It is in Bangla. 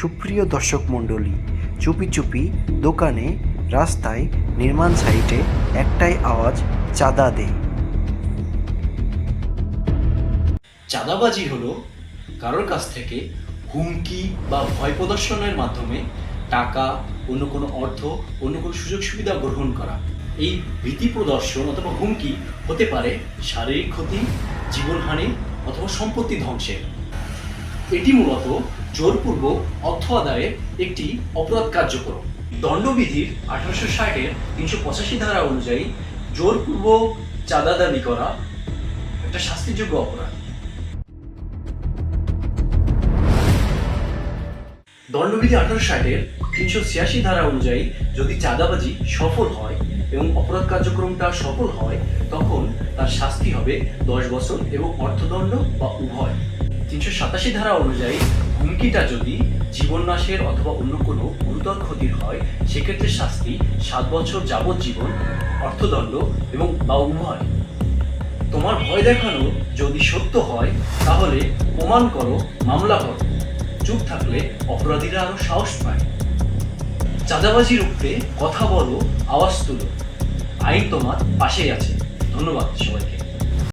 সুপ্রিয় দর্শক মণ্ডলী, চুপি চুপি দোকানে, রাস্তায়, নির্মাণ সাইটে একটাই আওয়াজ, চাঁদা দে চাঁদাবাজি হলো কারোর কাছ থেকে হুমকি বা ভয় প্রদর্শনের মাধ্যমে টাকা, অন্য কোনো অর্থ, অন্য কোনো সুযোগ সুবিধা গ্রহণ করা। এই ভীতি প্রদর্শন অথবা হুমকি হতে পারে শারীরিক ক্ষতি, জীবনহানি অথবা সম্পত্তি ধ্বংসের। এটি মূলত জোরপূর্বক অর্থ আদায়ের একটি অপরাধ কার্যক্রম দণ্ডবিধির আঠারোশো ষাটের তিনশো পঁচাশি ধারা অনুযায়ী জোরপূর্বক চাঁদা দাবি করা একটা শাস্তিযোগ্য অপরাধ। দণ্ডবিধি আঠারো ষাটের তিনশো ছিয়াশি ধারা অনুযায়ী যদি চাঁদাবাজি সফল হয় এবং অপরাধ কার্যক্রমটা সফল হয়, তখন তার শাস্তি হবে দশ বছর এবং অর্থদণ্ড বা উভয়। তিনশো সাতাশি ধারা অনুযায়ী হুমকিটা যদি জীবননাশের অথবা অন্য কোনো গুরুতর ক্ষতির হয়, সেক্ষেত্রে শাস্তি সাত বছর যাবজ্জীবন অর্থদণ্ড এবং বা উভয়। তোমার ভয় দেখানো যদি সত্য হয়, তাহলে প্রমাণ করো, মামলা করো। চুপ থাকলে অপরাধীরা আরও সাহস পায়। চাঁদাবাজি রুখতে কথা বলো, আওয়াজ তুলো। আইন তোমার পাশেই আছে। ধন্যবাদ সবাইকে।